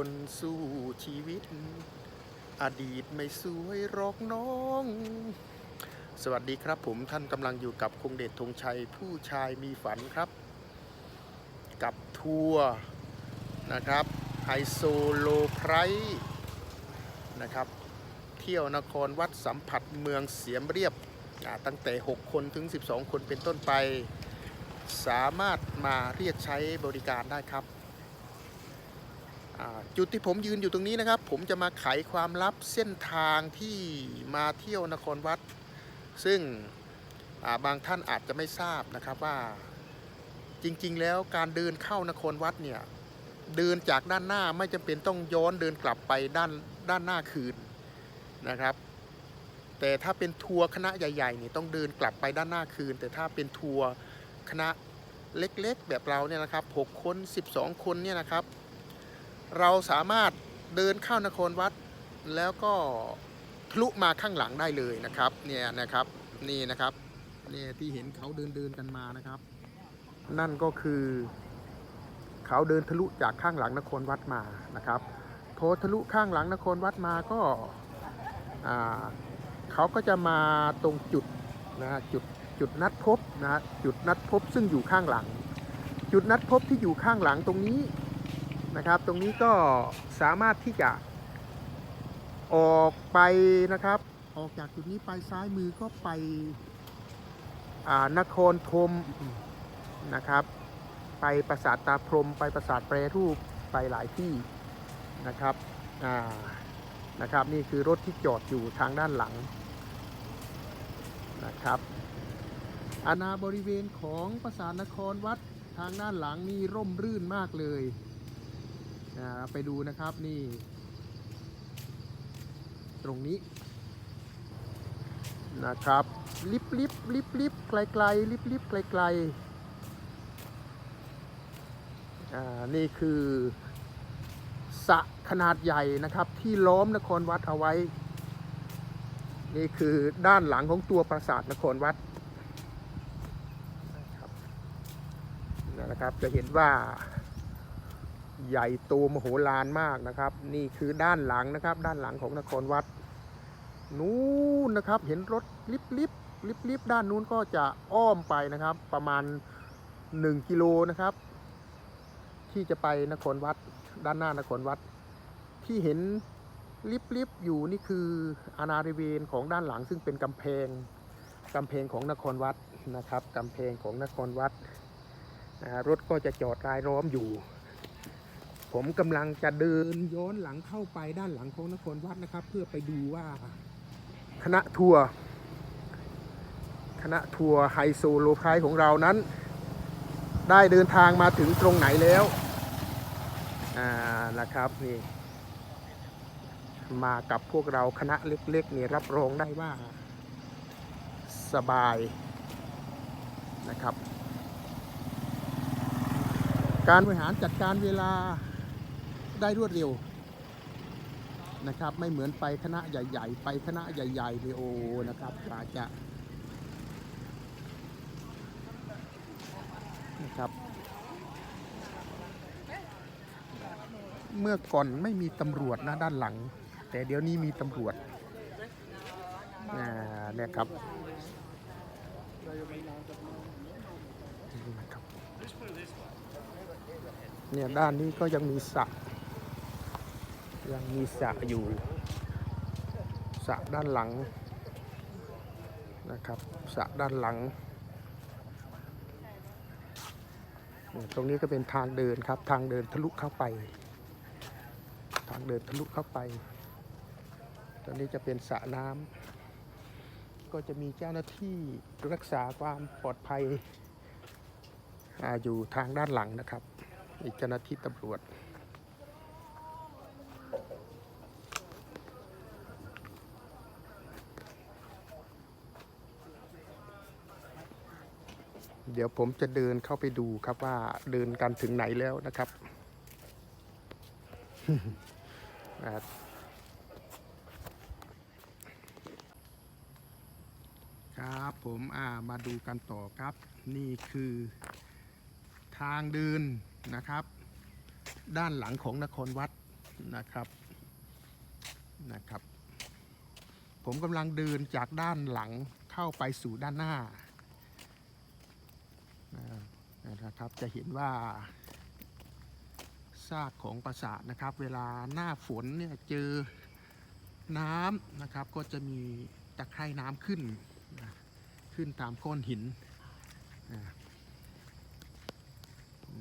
คนสู้ชีวิต อดีตไม่สวยหรอกน้อง สวัสดีครับผมท่านกำลังอยู่กับคงเดชธงชัยผู้ชายมีฝันครับ กับทัวร์นะครับไฮโซโลไพรส์นะครับ เที่ยวนครวัดสัมผัสเมืองเสียมเรียบ ตั้งแต่ 6 คนถึง 12 คนเป็นต้นไป สามารถมาเรียกใช้บริการได้ครับ จุดที่ผมยืนอยู่ตรงนี้นะครับ ผมจะมาไขความลับเส้นทางที่มาเที่ยวนครวัด ซึ่งาบางท่านอาจจะไม่ทราบนะครับว่าจริง ๆ แล้วการเดินเข้านครวัดเนี่ยเดินจากด้านหน้าไม่จำเป็นต้องย้อนเดินกลับไปด้านด้านหน้าคืนนะครับ แต่ถ้าเป็นทัวร์คณะใหญ่ๆเนี่ยต้องเดินกลับไปด้านหน้าคืน แต่ถ้าเป็นทัวร์คณะเล็กๆ แบบเราเนี่ยนะครับ 6 คน 12 คนเนี่ยนะครับ เราสามารถเดินเข้านครวัด แล้วก็ทะลุมาข้างหลังได้เลยนะครับเนี่ยนะครับนี่นะครับเนี่ยที่เห็นเขาเดินเดินกันมานะครับ นั่นก็คือเขาเดินทะลุจากข้างหลังนครวัดมานะครับพอทะลุข้างหลังนครวัดมาก็อ่าเขาก็จะมาตรงจุดนะจุดจุดนัดพบนะจุดนัดพบซึ่งอยู่ข้างหลัง จุดนัดพบที่อยู่ข้างหลังตรงนี้ นะครับ ตรงนี้ก็สามารถที่จะออกไปนะครับ ออกจากจุดนี้ไปซ้ายมือก็ไปนครธมนะครับ ไปปราสาทตาพรหมไปปราสาทแปรรูปไปหลายที่นะครับนะครับ นี่คือรถที่จอดอยู่ทางด้านหลังนะครับอาณาบริเวณของปราสาทนครวัดทางด้านหลังนี่ร่มรื่นมากเลย อ่าไปดูนะครับนี่ ตรงนี้ นะครับ ลิบลิบลิบลิบไกลไกลลิบลิบไกลไกลอ่านี่คือสระขนาดใหญ่นะครับ ที่ล้อมนครวัดเอาไว้ นี่คือด้านหลังของตัวปราสาทนครวัดนะครับจะเห็นว่า ใหญ่โตมโหฬารมากนะครับ นี่คือด้านหลังนะครับ ด้านหลังของนครวัดนู้นนะครับ เห็นรถลิบลิบลิบลิบด้านนู้นก็จะอ้อมไปนะครับ ประมาณ 1 กิโลนะครับ ที่จะไปนครวัดด้านหน้านครวัด ที่เห็นลิบๆอยู่นี่คืออาณาริเวณของด้านหลังซึ่งเป็นกำแพงกำแพงของนครวัดนะครับกำแพงของนครวัดนะฮะรถก็จะจอดรายล้อมอยู่ ผมกำลังจะเดินย้อนหลังเข้าไปด้านหลังของนครวัดนะครับ เพื่อไปดูว่าคณะทัวร์คณะทัวร์ไฮโซโลไพร์ของเรานั้น ได้เดินทางมาถึงตรงไหนแล้ว อ่านะครับนี่มากับพวกเราคณะเล็กๆนี่รับรองได้ว่า สบายนะครับ การบริหารจัดการเวลา ได้รวดเร็วนะครับ ไม่เหมือนไปคณะใหญ่ ๆ ไปคณะใหญ่ๆนี่โอนะครับอาจจะนะครับ เมื่อก่อนไม่มีตำรวจนะด้านหลัง แต่เดี๋ยวนี้มีตำรวจอ่าเนี่ยครับนะครับเนี่ยด้านนี้ก็ยังมีสระ ยังมีสระอยู่สระด้านหลังนะครับสระด้านหลัง ตรงนี้ก็เป็นทางเดินครับ ทางเดินทะลุเข้าไป ทางเดินทะลุเข้าไป ตรงนี้จะเป็นสระน้ำก็จะมีเจ้าหน้าที่รักษาความปลอดภัยออยู่ทางด้านหลังนะครับมีเจ้าหน้าที่ตำรวจ เดี๋ยวผมจะเดินเข้าไปดูครับว่าเดินกันถึงไหนแล้วนะครับ ครับผมอ่ามาดูกันต่อครับ นี่คือทางเดินนะครับ ด้านหลังของนครวัด นะครับนะครับ ผมกำลังเดินจากด้านหลังเข้าไปสู่ด้านหน้านะครับจะเห็นว่าซากของปราสาทนะครับ เวลาหน้าฝนเนี่ยเจอน้ำนะครับก็จะมีตะไคร่น้ำขึ้นขึ้นตามก้อนหิน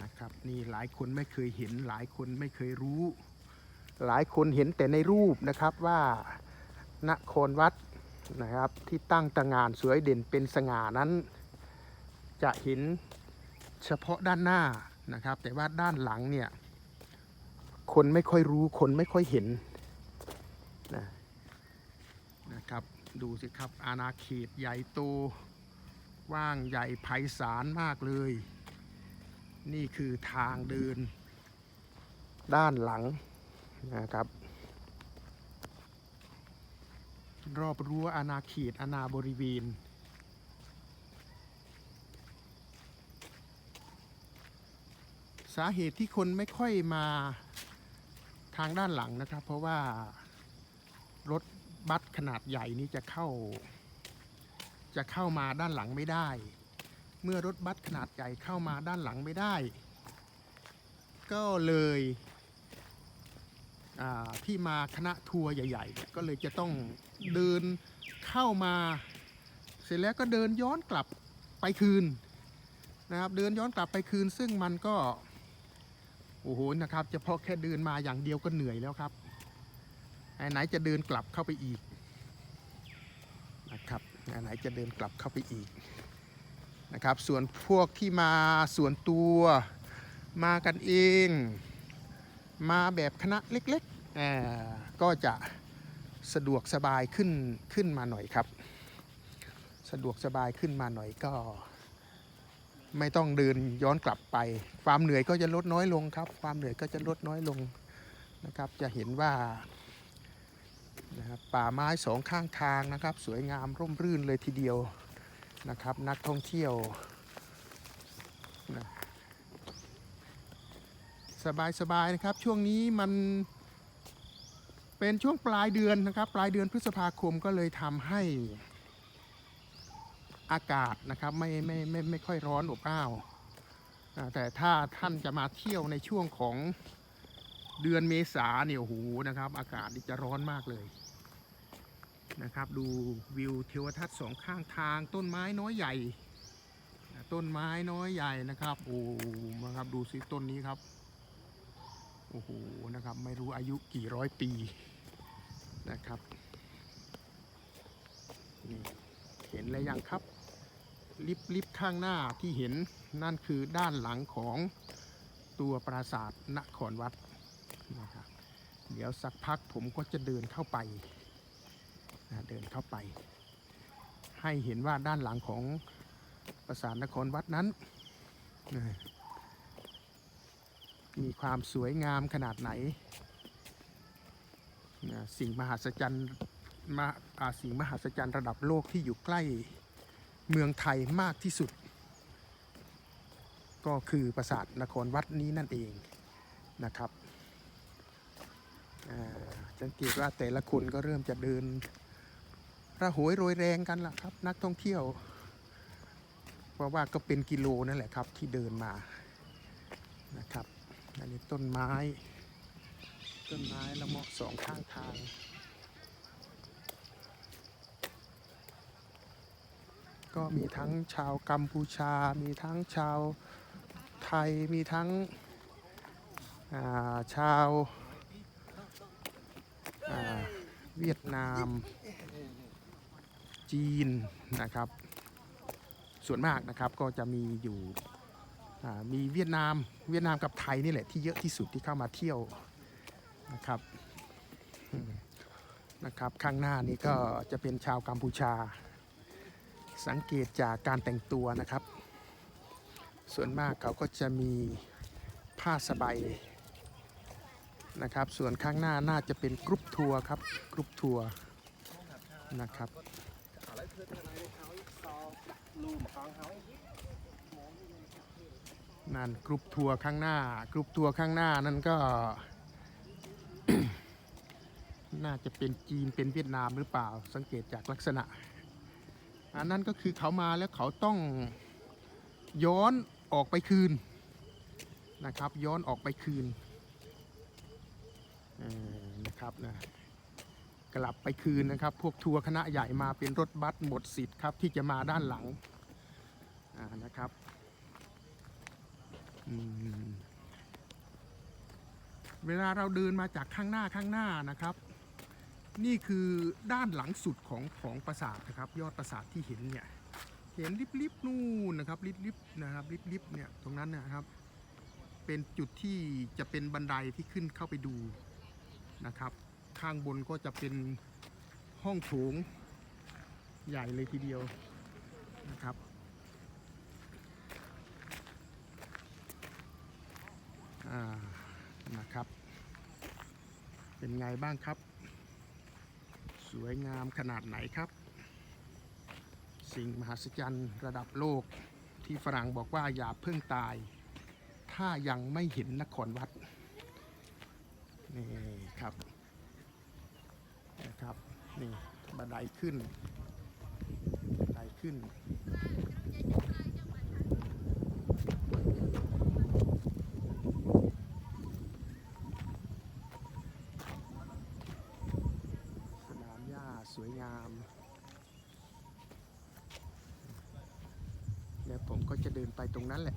นะครับนี่หลายคนไม่เคยเห็นหลายคนไม่เคยรู้ หลายคนเห็นแต่ในรูปนะครับว่านครวัดนะครับที่ตั้งตระหงานสวยเด่นเป็นสง่านั้น จะเห็นเฉพาะด้านหน้านะครับ แต่ว่าด้านหลังเนี่ยคนไม่ค่อยรู้คนไม่ค่อยเห็นนะนะครับดูสิครับอาณาเขตใหญ่โตว้างใหญ่ไพศาลมากเลย นี่คือทางเดิน ด้านหลัง นะครับ รอบรั้วอาณาเขตอาณาบริเวณสาเหตุที่คนไม่ค่อยมาทางด้านหลังนะครับ เพราะว่ารถบัสขนาดใหญ่นี้จะเข้า จะเข้ามาด้านหลังไม่ได้ เมื่อรถบัสขนาดใหญ่เข้ามาด้านหลังไม่ได้ ก็เลย ที่มาคณะทัวร์ใหญ่ๆเนี่ยก็เลยจะต้องเดินเข้ามา เสร็จแล้วก็เดินย้อนกลับไปคืนนะครับเดินย้อนกลับไปคืน ซึ่งมันก็โอ้โหนะครับเฉพาะแค่เดินมาอย่างเดียวก็เหนื่อยแล้วครับไหนจะเดินกลับเข้าไปอีกนะครับไอ้ไหนจะเดินกลับเข้าไปอีกนะครับ ส่วนพวกที่มาส่วนตัวมากันเอง มาแบบคณะเล็กๆเอ่อก็จะสะดวกสบายขึ้นขึ้นมาหน่อยครับ สะดวกสบายขึ้นมาหน่อยก็ ไม่ต้องเดินย้อนกลับไป ความเหนื่อยก็จะลดน้อยลงครับ ความเหนื่อยก็จะลดน้อยลงนะครับ จะเห็นว่านะครับป่าไม้สองข้างทางนะครับ สวยงามร่มรื่นเลยทีเดียวนะครับ นักท่องเที่ยวนะ สบายๆนะครับ ช่วงนี้มันเป็นช่วงปลายเดือนนะครับ ปลายเดือนพฤษภาคมก็เลยทำให้อากาศนะครับไม่ไม่ไม่ไม่ค่อยร้อนอบอ้าวอ่าแต่ถ้าท่านจะมาเที่ยวในช่วงของเดือนเมษาเนี่ยโอ้โหนะครับ อากาศนี่จะร้อนมากเลยนะครับ ดูวิวเทวทัศน์สองข้างทางต้นไม้น้อยใหญ่ต้นไม้น้อยใหญ่นะครับโอ้นะครับดูสิต้นนี้ครับ โอ้โหนะครับไม่รู้อายุกี่ร้อยปีนะครับนี่เห็นแล้วยังครับ ลิฟต์ลิฟข้างหน้าที่เห็นนั่นคือด้านหลังของตัวปราสาทนครวัดนะครับเดี๋ยวสักพักผมก็จะเดินเข้าไปนะเดินเข้าไป ให้เห็นว่าด้านหลังของปราสาทนครวัดนั้นนะ มีความสวยงามขนาดไหนนะสิ่งมหัศจรรย์มาสิ่งมหัศจรรย์ระดับโลกที่อยู่ใกล้เมืองไทยมากที่สุด ก็คือปราสาทนครวัดนี้นั่นเองนะครับสังเกตว่าแต่ละคนก็เริ่มจะเดินระโหยโรยแรงกันล่ะครับ นักท่องเที่ยวเพราะว่าก็เป็นกิโลนั่นแหละครับที่เดินมานะครับ อันนี้ต้นไม้ ต้นไม้ละเมาะสองข้างทางก็มีทั้งชาวกัมพูชา มีทั้งชาวไทย มีทั้งาชาวาเวียดนาม จีนนะครับ ส่วนมากนะครับก็จะมีอยู่ มีเวียดนาม เวียดนามกับไทยนี่แหละที่เยอะที่สุดที่เข้ามาเที่ยวนะครับนะครับข้างหน้านี้ก็จะเป็นชาวกัมพูชา สังเกตจากการแต่งตัวนะครับ ส่วนมากเขาก็จะมีผ้าสบายนะครับ ส่วนข้างหน้าน่าจะเป็นกรุ๊ปทัวร์ครับกรุ๊ปทัวร์นะครับ นั่นกรุ๊ปทัวร์ข้างหน้ากรุ๊ปทัวร์ข้างหน้านั่นก็ น่าจะเป็นจีนเป็นเวียดนามหรือเปล่า สังเกตจากลักษณะ อันนั้นก็คือเขามาแล้วเขาต้องย้อนออกไปคืนนะครับ ย้อนออกไปคืนนะครับนะกลับไปคืนนะครับ พวกทัวร์คณะใหญ่มาเป็นรถบัสหมดสิทธิ์ครับที่จะมาด้านหลังนะครับ เวลาเราเดินมาจากข้างหน้าข้างหน้านะครับ นี่คือด้านหลังสุดของของปราสาทนะครับ ยอดปราสาทที่เห็นเนี่ย เห็นลิบๆนู่นนะครับลิบๆนะครับลิบๆเนี่ยตรงนั้นนะครับ เป็นจุดที่จะเป็นบันไดที่ขึ้นเข้าไปดูนะครับ ข้างบนก็จะเป็นห้องโถงใหญ่เลยทีเดียวนะครับอ่า นะครับ เป็นไงบ้างครับ สวยงามขนาดไหนครับ สิ่งมหัศจรรย์ระดับโลกที่ฝรั่งบอกว่าอย่าเพิ่งตาย ถ้ายังไม่เห็นนครวัดนี่ครับนะครับนี่บันไดขึ้นบันไดขึ้น สนามหญ้าสวยงาม เดี๋ยวผมก็จะเดินไปตรงนั้นแหละ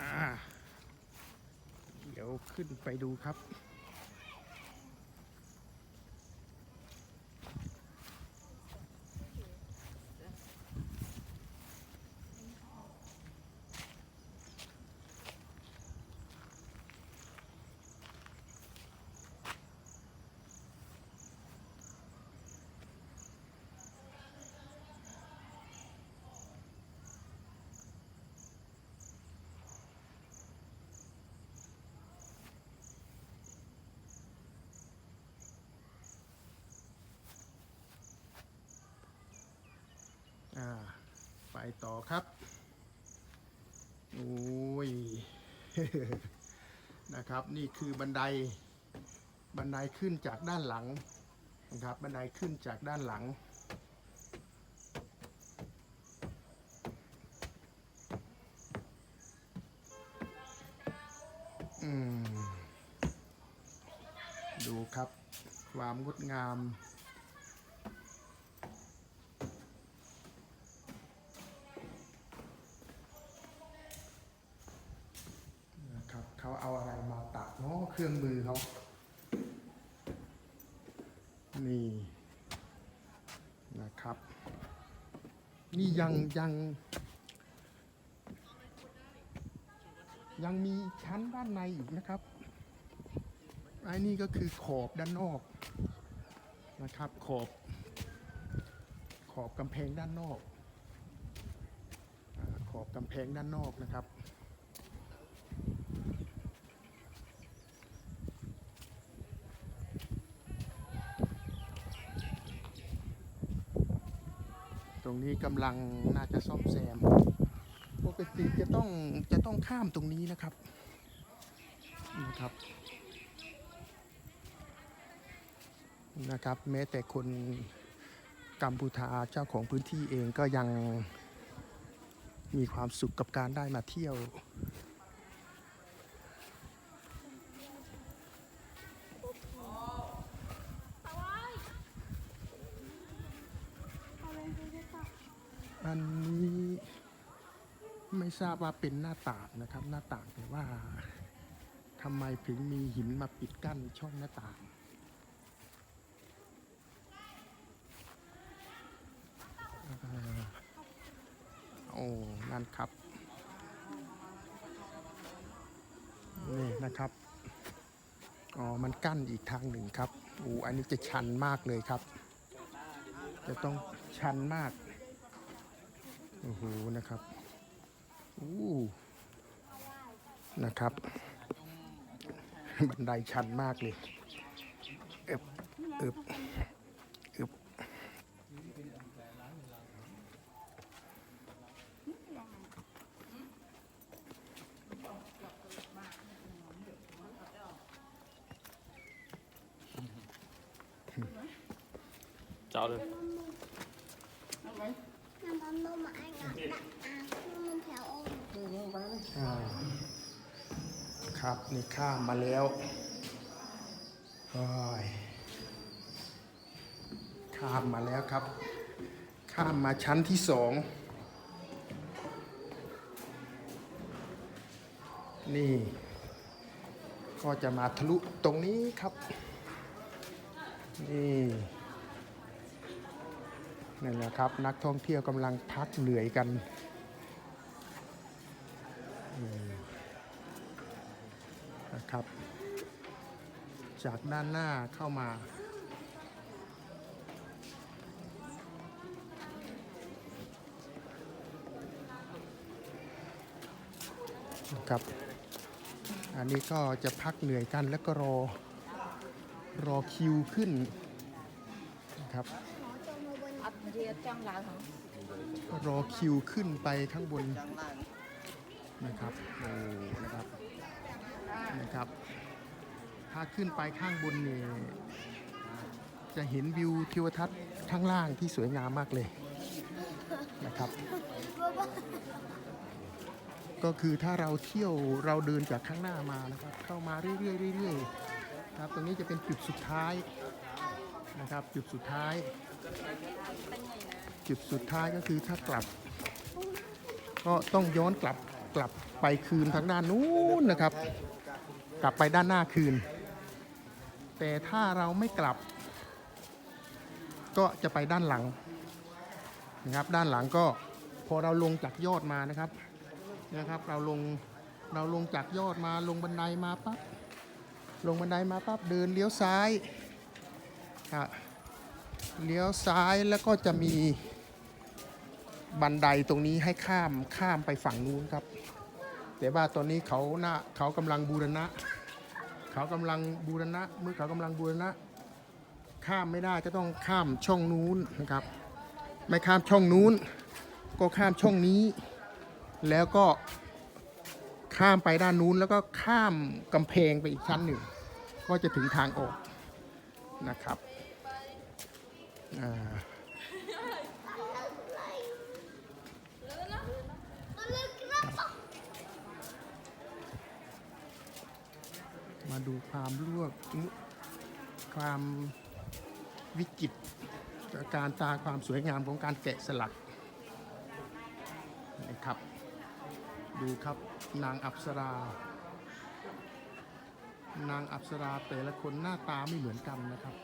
อ่า เดี๋ยว ขึ้นไปดูครับ อ่า ไปต่อครับ โอ้ย นะครับ นี่คือบันได บันไดขึ้นจากด้านหลัง นะครับ บันไดขึ้นจากด้านหลังอืมดูครับ ความงดงาม นะครับเขาเอาอะไรมาตักเนาะเค รื่องมือเขานี่นะครับ นี่ยังยัง ยังมีชั้นด้านในอีกนะครับไอ้นี่ก็คือขอบด้านนอกนะครับ ขอบ ขอบกำแพงด้านนอก ขอบกำแพงด้านนอกนะครับ รงนี้กำลังน่าจะซ่อมแซม ปกติจะต้องจะต้องข้ามตรงนี้นะครับนะครับนะครับ แม้แต่คนกัมพูชาเจ้าของพื้นที่เองก็ยังมีความสุขกับการได้มาเที่ยว ทราบว่าเป็นหน้าต่างนะครับ หน้าต่างแต่ว่าทำไมถึงมีหินมาปิดกั้นช่องหน้าต่างโอ้นั่นครับ นี่นะครับ อ๋อ มันกั้นอีกทางหนึ่งครับอูอันนี้จะชันมากเลยครับ จะต้องชันมาก โอ้โห นะครับ นะครับ บันไดชันมากเลยเอบเอบเอบ เจ้าเลย Năm bấm đâu mà anh ạ Đặt à Năm bấm theo ôm อ่า ครับ นี่ข้ามมาแล้วโอ้ยข้ามมาแล้วครับ ข้ามมาชั้นที่สองนี่ ก็จะมาทะลุตรงนี้ครับ นี่นี่นแหละครับ นักท่องเที่ยวกำลังพักเหนื่อยกัน นะ ครับ จากด้านหน้าเข้ามา ครับ อันนี้ก็จะพักเหนื่อยกันแล้วก็รอ รอคิวขึ้นนะครับรอคิวขึ้นไปข้างบนนะครับโอ้นะครับ นะครับ ถ้าขึ้นไปข้างบนนี่จะเห็นวิวทิวทัศน์ข้างล่างที่สวยงามมากเลยนะครับ ก็คือถ้าเราเที่ยวเราเดินจากข้างหน้ามานะครับ เข้ามาเรื่อยๆเรื่อยๆครับตรงนี้จะเป็นจุดสุดท้ายนะครับ จุดสุดท้าย จุดสุดท้ายก็คือถ้ากลับ ก็ต้องย้อนกลับกลับไปคืนทางด้านนู้นนะครับ กลับไปด้านหน้าคืน แต่ถ้าเราไม่กลับ ก็จะไปด้านหลังนะครับ ด้านหลังก็พอเราลงจากยอดมานะครับนะครับ เราลงเราลงจากยอดมาลงบันไดมาปั๊บลงบันไดมาปั๊บเดินเลี้ยวซ้ายครับเลี้ยวซ้ายแล้วก็จะมีบันไดตรงนี้ให้ข้ามข้ามไปฝั่งนู้นครับ แต่ว่าตอนนี้เขาหน้าเขากำลังบูรณะ เขากำลังบูรณะ เมื่อเขากำลังบูรณะ ข้ามไม่ได้จะต้องข้ามช่องนู้นนะครับ ไม่ข้ามช่องนู้น ก็ข้ามช่องนี้ แล้วก็ข้ามไปด้านนู้นแล้วก็ข้ามกำแพงไปอีกชั้นหนึ่ง ก็จะถึงทางออกนะครับอ่า มาดูความลวความวิจิตรการตาความสวยงามของการแกะสลักนะครับ ดูครับนางอัปสรานางอัปสราแต่ละคนหน้าตาไม่เหมือนกันนะครับ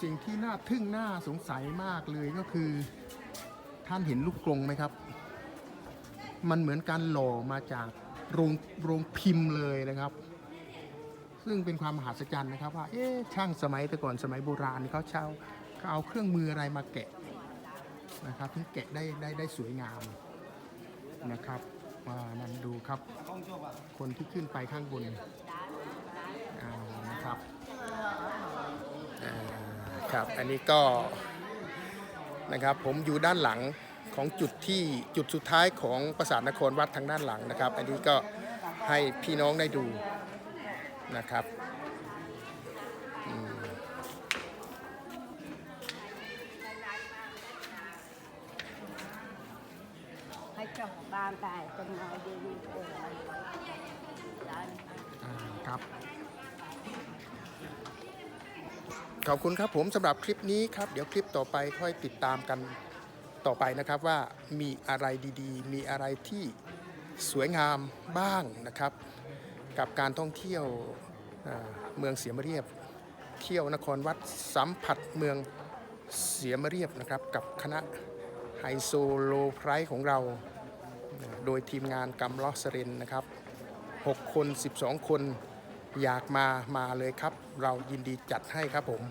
สิ่งที่น่าทึ่งน่าสงสัยมากเลยก็คือ ท่านเห็นลูกกรงไหมครับ มันเหมือนการหล่อมาจาก โรงโรงพิมพ์เลยนะครับ ซึ่งเป็นความมหัศจรรย์นะครับ ว่าเอ๊ะช่างสมัยแต่ก่อนสมัยโบราณนี่เขาเช่าเขาเอาเครื่องมืออะไรมาแกะนะครับถึงแกะได้ได้ได้สวยงามนะครับว่านั่นดูครับ คนที่ขึ้นไปข้างบนนะครับครับ อันนี้ก็นะครับผมอยู่ด้านหลัง ของจุดที่จุดสุดท้ายของปราสาทนครวัดทางด้านหลังนะครับ อันนี้ก็ให้พี่น้องได้ดูนะครับอืม hay trong bàn tay trong nói đi đi ồ Đấy. อ่าครับ ขอบคุณครับผมสำหรับคลิปนี้ครับ เดี๋ยวคลิปต่อไปค่อยติดตามกัน ต่อไปนะครับว่ามีอะไรดีๆ มีอะไรที่สวยงามบ้างนะครับ กับการท่องเที่ยวเมืองเสียมเรียบ เที่ยวนครวัดสัมผัสเมืองเสียมเรียบนะครับ กับคณะไฮโซโลไพร์ของเรา โดยทีมงานกำลอสเรนนะครับ 6 คน 12 คนอยากมามาเลยครับ เรายินดีจัดให้ครับผม